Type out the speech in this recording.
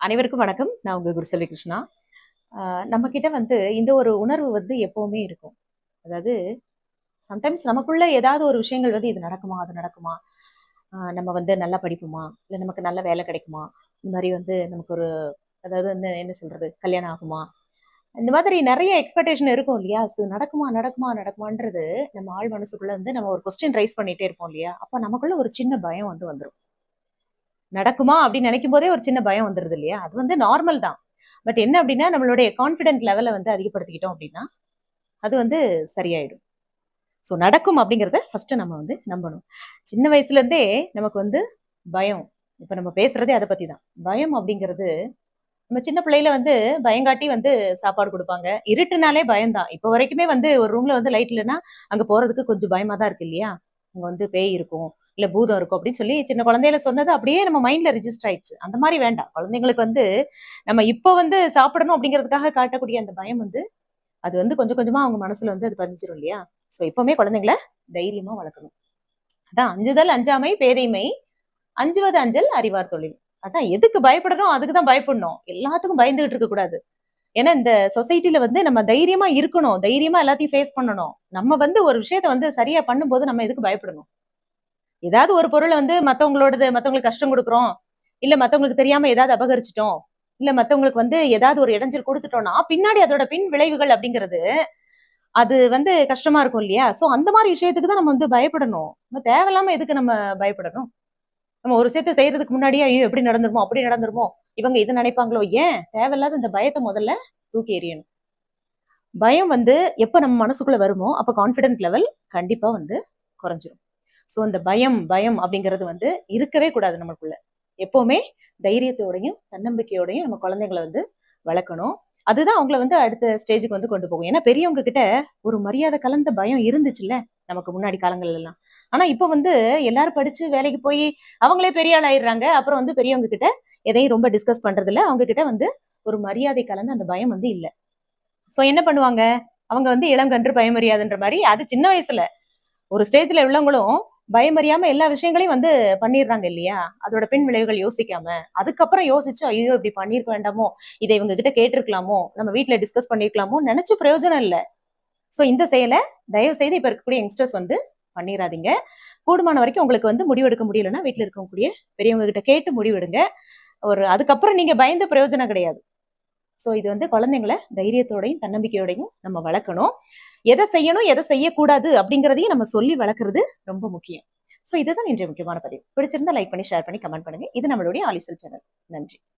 அனைவருக்கும் வணக்கம். நான் உங்க குருசெல்வி கிருஷ்ணா. நம்ம கிட்ட வந்து இந்த ஒரு உணர்வு வந்து எப்பவுமே இருக்கும். அதாவது சம்டைம்ஸ் நமக்குள்ள ஏதாவது ஒரு விஷயங்கள் வந்து இது நடக்குமா அது நடக்குமா? நம்ம வந்து நல்லா படிப்போமா? இல்லை நமக்கு நல்ல வேலை கிடைக்குமா? இந்த மாதிரி வந்து நமக்கு ஒரு அதாவது வந்து என்ன சொல்றது கல்யாணம் ஆகுமா? இந்த மாதிரி நிறைய எக்ஸ்பெக்டேஷன் இருக்கும் இல்லையா? அது நடக்குமா நடக்குமா நடக்குமான்றது நம்ம ஆள் மனசுக்குள்ள வந்து நம்ம ஒரு கொஸ்டின் ரைஸ் பண்ணிட்டே இருப்போம் இல்லையா? அப்போ நமக்குள்ள ஒரு சின்ன பயம் வந்து வந்துடும் நடக்குமா அப்படின்னு நினைக்கும் போதே ஒரு சின்ன பயம் வந்துருது இல்லையா? அது வந்து நார்மல் தான். பட் என்ன அப்படின்னா நம்மளுடைய கான்ஃபிடென்ட் லெவலை வந்து அதிகப்படுத்திக்கிட்டோம் அப்படின்னா அது வந்து சரியாயிடும். ஸோ நடக்கும் அப்படிங்கிறத ஃபஸ்ட்டு நம்ம வந்து நம்பணும். சின்ன வயசுல இருந்தே நமக்கு வந்து பயம். இப்போ நம்ம பேசுறதே அதை பற்றி தான். பயம் அப்படிங்கிறது நம்ம சின்ன பிள்ளையில வந்து பயங்காட்டி வந்து சாப்பாடு கொடுப்பாங்க. இருட்டுனாலே பயம்தான் இப்போ வரைக்குமே வந்து ஒரு ரூம்ல வந்து லைட் இல்லைன்னா அங்கே போகிறதுக்கு கொஞ்சம் பயமாக தான் இருக்கு இல்லையா? அங்கே வந்து பேய் இருக்கும். இல்ல பூதம் இருக்கும் அப்படின்னு சொல்லி சின்ன குழந்தையில சொன்னது அப்படியே நம்ம மைண்ட்ல ரெஜிஸ்டர் ஆயிடுச்சு. அந்த மாதிரி வேண்டாம். குழந்தைங்களுக்கு வந்து நம்ம இப்போ வந்து சாப்பிடணும் அப்படிங்கிறதுக்காக காட்டக்கூடிய அந்த பயம் வந்து அது வந்து கொஞ்சம் கொஞ்சமா அவங்க மனசுல வந்து அது பதிஞ்சிரும் இல்லையா? சோ எப்பவுமே குழந்தைங்கள தைரியமா வளர்க்கணும். அதான் அஞ்சுதல் அஞ்சாமை பேதைமை அஞ்சுவது அஞ்சல் அறிவார் தொழில். அதான் எதுக்கு பயப்படணும்? அதுக்கு தான் பயப்படணும். எல்லாத்துக்கும் பயந்துகிட்டு இருக்க கூடாது. ஏன்னா இந்த சொசைட்டில வந்து நம்ம தைரியமா இருக்கணும். தைரியமா எல்லாத்தையும் ஃபேஸ் பண்ணணும். நம்ம வந்து ஒரு விஷயத்த வந்து சரியா பண்ணும்போது நம்ம எதுக்கு பயப்படணும்? ஏதாவது ஒரு பொருளை வந்து மத்தவங்களோடது மத்தவங்களுக்கு கஷ்டம் கொடுக்குறோம். இல்ல மத்தவங்களுக்கு தெரியாம ஏதாவது அபகரிச்சிட்டோம். இல்ல மத்தவங்களுக்கு வந்து ஏதாவது ஒரு இடைஞ்சல் கொடுத்துட்டோம்னா பின்னாடி அதோட பின் விளைவுகள் அப்படிங்கிறது அது வந்து கஷ்டமா இருக்கும் இல்லையா? சோ அந்த மாதிரி விஷயத்துக்கு தான் நம்ம வந்து பயப்படணும். நம்ம தேவையில்லாம எதுக்கு நம்ம பயப்படணும்? நம்ம ஒரு விஷயத்த செய்யறதுக்கு முன்னாடியே ஐயோ எப்படி நடந்துருமோ அப்படி நடந்துருமோ இவங்க இது நினைப்பாங்களோ? ஏன்? தேவையில்லாத இந்த பயத்தை முதல்ல தூக்கி எறியணும். பயம் வந்து எப்போ நம்ம மனசுக்குள்ள வருமோ அப்ப கான்ஃபிடென்ட் லெவல் கண்டிப்பா வந்து குறைஞ்சிரும். ஸோ அந்த பயம் பயம் அப்படிங்கிறது வந்து இருக்கவே கூடாது நம்மளுக்குள்ள எப்போவுமே தைரியத்தோடையும் தன்னம்பிக்கையோடையும் நம்ம குழந்தைங்களை வந்து வளர்க்கணும். அதுதான் அவங்கள வந்து அடுத்த ஸ்டேஜுக்கு வந்து கொண்டு போகும். ஏன்னா பெரியவங்க கிட்ட ஒரு மரியாதை கலந்த பயம் இருந்துச்சுல்ல நமக்கு முன்னாடி காலங்கள்ல எல்லாம் ஆனா இப்ப வந்து எல்லாரும் படிச்சு வேலைக்கு போய் அவங்களே பெரிய ஆள் ஆயிடுறாங்க. அப்புறம் வந்து பெரியவங்க கிட்ட எதையும் ரொம்ப டிஸ்கஸ் பண்றது இல்ல அவங்க கிட்ட வந்து ஒரு மரியாதை கலந்து அந்த பயம் வந்து இல்ல. சோ என்ன பண்ணுவாங்க? அவங்க வந்து இளங்கன்று பயமறியாதுன்ற மாதிரி அது சின்ன வயசுல. ஒரு ஸ்டேஜ்ல உள்ளவங்களும் பயமறியாம எல்லா விஷயங்களையும் வந்து பண்ணிடுறாங்க இல்லையா? அதோட பின் விளைவுகள் யோசிக்காம. அதுக்கப்புறம் யோசிச்சு ஐயோ இப்படி பண்ணிருக்க வேண்டாமோ? இதை இவங்க கிட்ட கேட்டிருக்கலாமோ? நம்ம வீட்டுல டிஸ்கஸ் பண்ணிருக்கலாமோ? நினைச்சு பிரயோஜனம் இல்லை. ஸோ இந்த செயலை தயவு செய்து இப்ப இருக்கக்கூடிய யங்ஸ்டர்ஸ் வந்து பண்ணிடாதீங்க கூடுமான வரைக்கும் உங்களுக்கு வந்து முடிவெடுக்க முடியலன்னா வீட்டில் இருக்கக்கூடிய பெரியவங்க கிட்ட கேட்டு முடிவெடுங்க ஒரு அதுக்கப்புறம் நீங்க பயந்த பிரயோஜனம் கிடையாது. ஸோ இது வந்து குழந்தைங்களை தைரியத்தோடையும் தன்னம்பிக்கையோடையும் நம்ம வளர்க்கணும். எதை செய்யணும் எதை செய்யக்கூடாது அப்படிங்கிறதையும் நம்ம சொல்லி வளர்க்குறது ரொம்ப முக்கியம். ஸோ இதுதான் இன்றைய முக்கியமான பதிவு. பிடிச்சிருந்தா லைக் பண்ணி ஷேர் பண்ணி கமெண்ட் பண்ணுங்க. இது நம்மளுடைய ஆலிசல் சேனல் நன்றி.